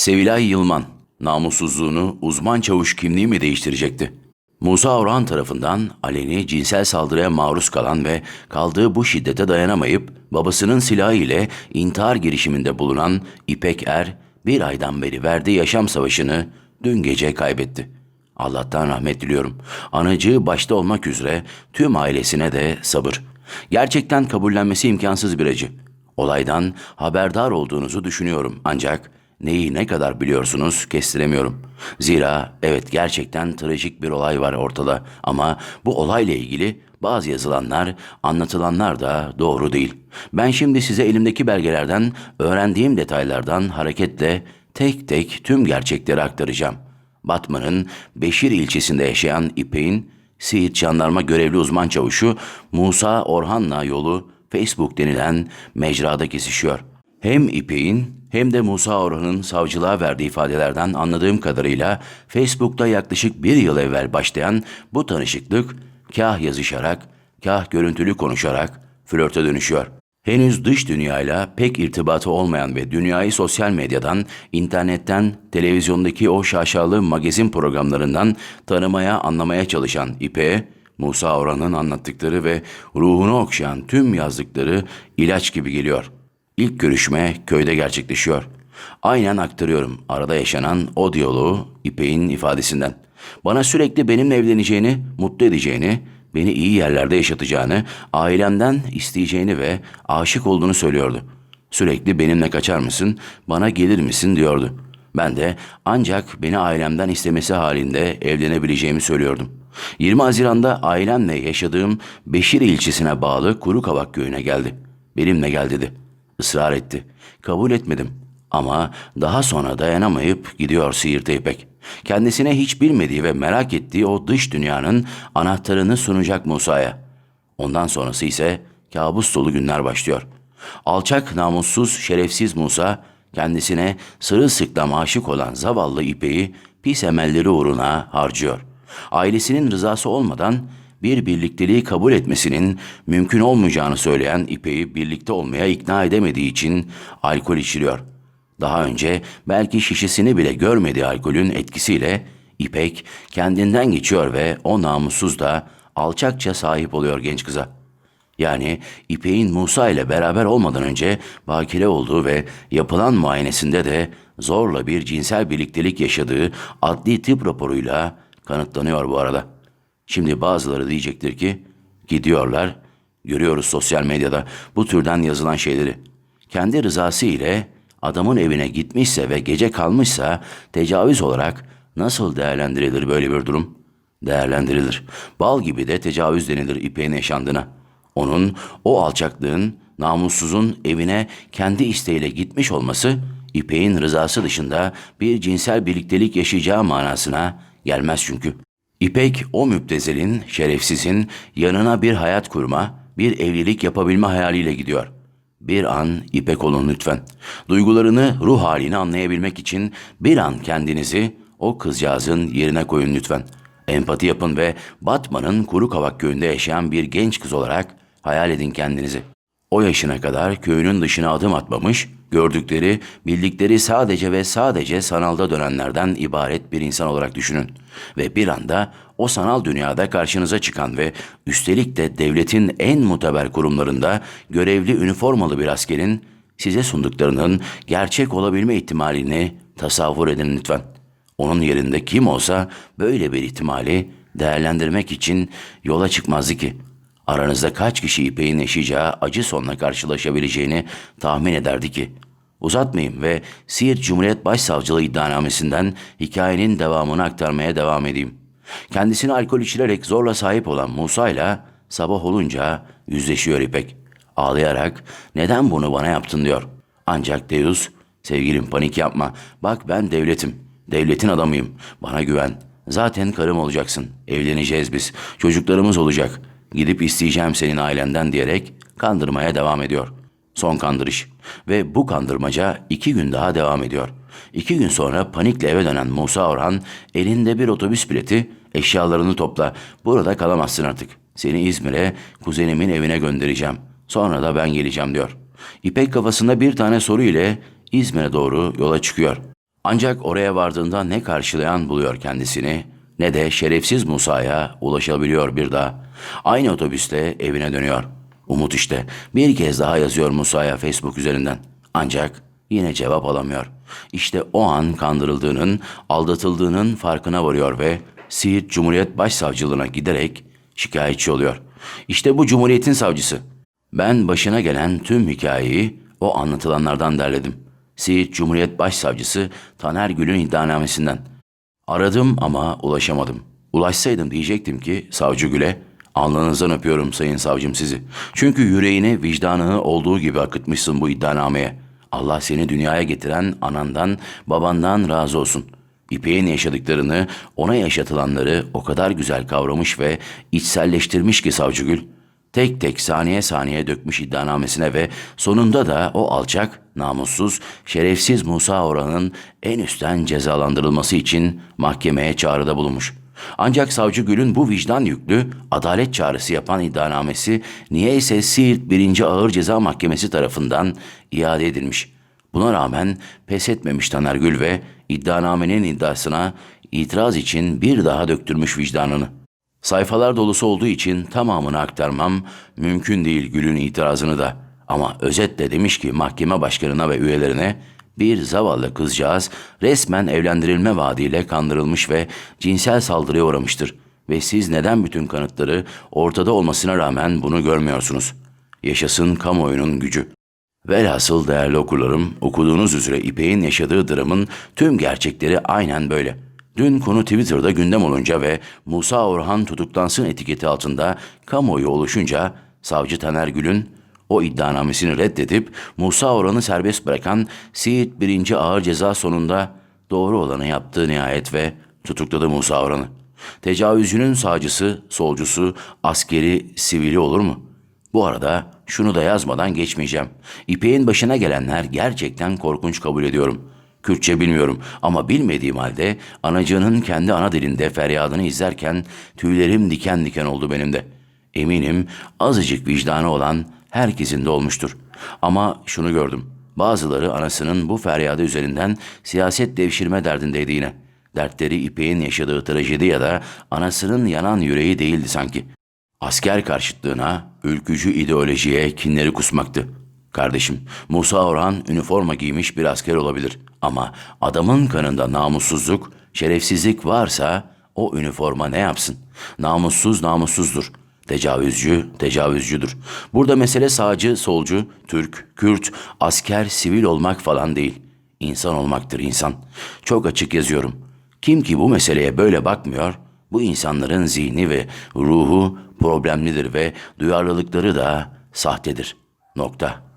Sevilay Yılman, namussuzluğunu uzman çavuş kimliği mi değiştirecekti? Musa Orhan tarafından aleni cinsel saldırıya maruz kalan ve kaldığı bu şiddete dayanamayıp babasının silahı ile intihar girişiminde bulunan İpek Er, bir aydan beri verdiği yaşam savaşını dün gece kaybetti. Allah'tan rahmet diliyorum. Anacığı başta olmak üzere tüm ailesine de sabır. Gerçekten kabullenmesi imkansız bir acı. Olaydan haberdar olduğunuzu düşünüyorum ancak neyi ne kadar biliyorsunuz kestiremiyorum. Zira evet gerçekten trajik bir olay var ortada ama bu olayla ilgili bazı yazılanlar, anlatılanlar da doğru değil. Ben şimdi size elimdeki belgelerden, öğrendiğim detaylardan hareketle tek tek tüm gerçekleri aktaracağım. Batman'ın Beşir ilçesinde yaşayan İpek'in Siirt Jandarma görevli uzman çavuşu Musa Orhan'la yolu Facebook denilen mecrada kesişiyor. Hem İpek'in hem de Musa Orhan'ın savcılığa verdiği ifadelerden anladığım kadarıyla Facebook'ta yaklaşık bir yıl evvel başlayan bu tanışıklık kah yazışarak, kah görüntülü konuşarak flörte dönüşüyor. Henüz dış dünyayla pek irtibatı olmayan ve dünyayı sosyal medyadan, internetten, televizyondaki o şaşalı magazin programlarından tanımaya, anlamaya çalışan İpek'e, Musa Orhan'ın anlattıkları ve ruhunu okşayan tüm yazdıkları ilaç gibi geliyor. İlk görüşme köyde gerçekleşiyor. Aynen aktarıyorum arada yaşanan o diyaloğu İpek'in ifadesinden. Bana sürekli benimle evleneceğini, mutlu edeceğini, beni iyi yerlerde yaşatacağını, ailemden isteyeceğini ve aşık olduğunu söylüyordu. Sürekli benimle kaçar mısın, bana gelir misin diyordu. Ben de ancak beni ailemden istemesi halinde evlenebileceğimi söylüyordum. 20 Haziran'da ailemle yaşadığım Beşir ilçesine bağlı Kurukavak köyüne geldi. Benimle gel dedi. Israr etti. Kabul etmedim. Ama daha sonra dayanamayıp gidiyor Siirt'e İpek. Kendisine hiç bilmediği ve merak ettiği o dış dünyanın anahtarını sunacak Musa'ya. Ondan sonrası ise kabus dolu günler başlıyor. Alçak, namussuz, şerefsiz Musa kendisine sırılsıklam aşık olan zavallı İpek'i pis emelleri uğruna harcıyor. Ailesinin rızası olmadan bir birlikteliği kabul etmesinin mümkün olmayacağını söyleyen İpek'i birlikte olmaya ikna edemediği için alkol içiriyor. Daha önce belki şişesini bile görmediği alkolün etkisiyle İpek kendinden geçiyor ve o namussuz da alçakça sahip oluyor genç kıza. Yani İpek'in Musa ile beraber olmadan önce bakire olduğu ve yapılan muayenesinde de zorla bir cinsel birliktelik yaşadığı adli tıp raporuyla kanıtlanıyor bu arada. Şimdi bazıları diyecektir ki gidiyorlar, görüyoruz sosyal medyada bu türden yazılan şeyleri. Kendi rızası ile adamın evine gitmişse ve gece kalmışsa tecavüz olarak nasıl değerlendirilir böyle bir durum? Değerlendirilir. Bal gibi de tecavüz denilir İpek'in yaşandığına. Onun o alçaklığın, namussuzun evine kendi isteğiyle gitmiş olması İpek'in rızası dışında bir cinsel birliktelik yaşayacağı manasına gelmez çünkü. İpek o müptezelin, şerefsizin yanına bir hayat kurma, bir evlilik yapabilme hayaliyle gidiyor. Bir an İpek olun lütfen. Duygularını, ruh halini anlayabilmek için bir an kendinizi o kızcağızın yerine koyun lütfen. Empati yapın ve Batman'ın Kuru Kavak köyünde yaşayan bir genç kız olarak hayal edin kendinizi. O yaşına kadar köyünün dışına adım atmamış, gördükleri, bildikleri sadece ve sadece sanalda dönenlerden ibaret bir insan olarak düşünün. Ve bir anda o sanal dünyada karşınıza çıkan ve üstelik de devletin en muteber kurumlarında görevli üniformalı bir askerin size sunduklarının gerçek olabilme ihtimalini tasavvur edin lütfen. Onun yerinde kim olsa böyle bir ihtimali değerlendirmek için yola çıkmazdı ki. Aranızda kaç kişi İpek'in yaşayacağı acı sonla karşılaşabileceğini tahmin ederdi ki. Uzatmayayım ve Siirt Cumhuriyet Başsavcılığı iddianamesinden hikayenin devamını aktarmaya devam edeyim. Kendisini alkol içirerek zorla sahip olan Musa ile sabah olunca yüzleşiyor İpek. Ağlayarak neden bunu bana yaptın diyor. Ancak Deus, sevgilim panik yapma. Bak ben devletim, devletin adamıyım. Bana güven. Zaten karım olacaksın. Evleneceğiz biz. Çocuklarımız olacak. Gidip isteyeceğim senin ailenden diyerek kandırmaya devam ediyor. Son kandırış. Ve bu kandırmaca iki gün daha devam ediyor. İki gün sonra panikle eve dönen Musa Orhan elinde bir otobüs bileti eşyalarını topla. Burada kalamazsın artık. Seni İzmir'e kuzenimin evine göndereceğim. Sonra da ben geleceğim diyor. İpek kafasında bir tane soru ile İzmir'e doğru yola çıkıyor. Ancak oraya vardığında ne karşılayan buluyor kendisini ne de şerefsiz Musa'ya ulaşabiliyor bir daha. Aynı otobüste evine dönüyor. Umut işte bir kez daha yazıyor Musa'ya Facebook üzerinden. Ancak yine cevap alamıyor. İşte o an kandırıldığının, aldatıldığının farkına varıyor ve Siirt Cumhuriyet Başsavcılığına giderek şikayetçi oluyor. İşte bu Cumhuriyet'in savcısı. Ben başına gelen tüm hikayeyi o anlatılanlardan derledim. Siirt Cumhuriyet Başsavcısı Taner Gül'ün iddianamesinden. Aradım ama ulaşamadım. Ulaşsaydım diyecektim ki savcı Gül'e, alnınızdan öpüyorum sayın savcım sizi. Çünkü yüreğini, vicdanını olduğu gibi akıtmışsın bu iddianameye. Allah seni dünyaya getiren anandan, babandan razı olsun. İpek'in yaşadıklarını, ona yaşatılanları o kadar güzel kavramış ve içselleştirmiş ki savcı Gül. Tek tek saniye saniye dökmüş iddianamesine ve sonunda da o alçak, namussuz, şerefsiz Musa Orhan'ın en üstten cezalandırılması için mahkemeye çağrıda bulunmuş. Ancak savcı Gül'ün bu vicdan yüklü adalet çağrısı yapan iddianamesi niyeyse Siirt 1. Ağır Ceza Mahkemesi tarafından iade edilmiş. Buna rağmen pes etmemiş Taner Gül ve iddianamenin iddiasına itiraz için bir daha döktürmüş vicdanını. Sayfalar dolusu olduğu için tamamını aktarmam mümkün değil Gül'ün itirazını da. Ama özetle demiş ki mahkeme başkanına ve üyelerine bir zavallı kızcağız resmen evlendirilme vaadiyle kandırılmış ve cinsel saldırıya uğramıştır. Ve siz neden bütün kanıtları ortada olmasına rağmen bunu görmüyorsunuz? Yaşasın kamuoyunun gücü. Velhasıl değerli okurlarım, okuduğunuz üzere İpek'in yaşadığı dramın tüm gerçekleri aynen böyle. Dün konu Twitter'da gündem olunca ve Musa Orhan tutuklansın etiketi altında kamuoyu oluşunca savcı Taner Gül'ün o iddianamesini reddedip Musa Orhan'ı serbest bırakan Siirt 1. Ağır Ceza sonunda doğru olanı yaptı nihayet ve tutukladı Musa Orhan'ı. Tecavüzcünün sağcısı, solcusu, askeri, sivili olur mu?'' Bu arada şunu da yazmadan geçmeyeceğim. İpek'in başına gelenler gerçekten korkunç kabul ediyorum. Kürtçe bilmiyorum ama bilmediğim halde anacığının kendi ana dilinde feryadını izlerken tüylerim diken diken oldu benim de. Eminim azıcık vicdanı olan herkesin de olmuştur. Ama şunu gördüm. Bazıları anasının bu feryadı üzerinden siyaset devşirme derdindeydi yine. Dertleri İpek'in yaşadığı trajedi ya da anasının yanan yüreği değildi sanki. Asker karşıtlığına, ülkücü ideolojiye kinleri kusmaktı. Kardeşim, Musa Orhan üniforma giymiş bir asker olabilir. Ama adamın kanında namussuzluk, şerefsizlik varsa o üniforma ne yapsın? Namussuz namussuzdur. Tecavüzcü, tecavüzcüdür. Burada mesele sağcı, solcu, Türk, Kürt, asker, sivil olmak falan değil. İnsan olmaktır insan. Çok açık yazıyorum. Kim ki bu meseleye böyle bakmıyor, bu insanların zihni ve ruhu problemlidir ve duyarlılıkları da sahtedir. Nokta.